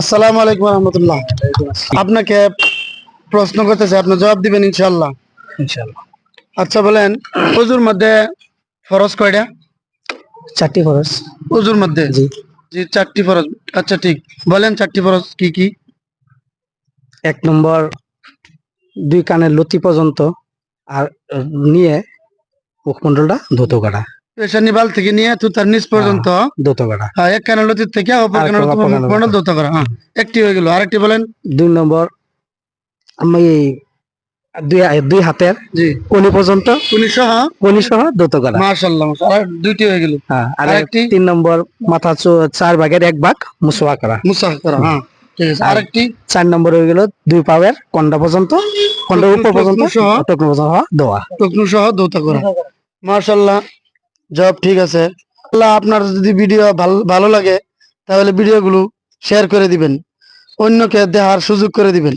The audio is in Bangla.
আসসালামু আলাইকুম রহমতুল্লাহ। আপনাকে প্রশ্ন করতেছে আপনি জবাব দিবেন ইনশাল্লাহ ইনশাআল্লাহ। আচ্ছা বলেন উজুর মধ্যে ফরজ কয়টা? চারটি খরচ উজুর মধ্যে? জি। জি চারটি ফরজ। আচ্ছা ঠিক। বলেন চারটি ফরজ কি কি? এক নম্বর দুই কানের লতি পর্যন্ত আর নিয়ে মুখমন্ডলটা ধুত কাটা থেকে নিয়ে তুতার নিচ পর্যন্ত। ধুত হ্যাঁ, এক কানের লতির থেকে অপর। মন্ডল করা হ্যাঁ। একটি হয়ে গেল। আরেকটি বলেন। দুই নম্বর আমি দুই দুই হাতের জি। কনি পর্যন্ত উনি সহ কনি সহ ধুত কাটা আর দুইটি হয়ে গেল। হ্যাঁ আর আরেকটি? তিন নম্বর মাথা চার ভাগের এক ভাগ মুসোয়া করা। করা হ্যাঁ। ঠিক আছে। আর- আরেকটি। চার নম্বর হয়ে গেল দুই পাওয়ের কন্ডা পর্যন্ত। কন্ডার উপর পর্যন্ত সহ? দোয়া টুকনু সহ দৌতা করা মার্শাল্লাহ জব ঠিক আছে। আল্লাহ আপনার যদি ভিডিও ভালো লাগে, তাহলে ভিডিওগুলো শেয়ার করে দিবেন। অন্যকে দেহার সুযোগ করে দিবেন।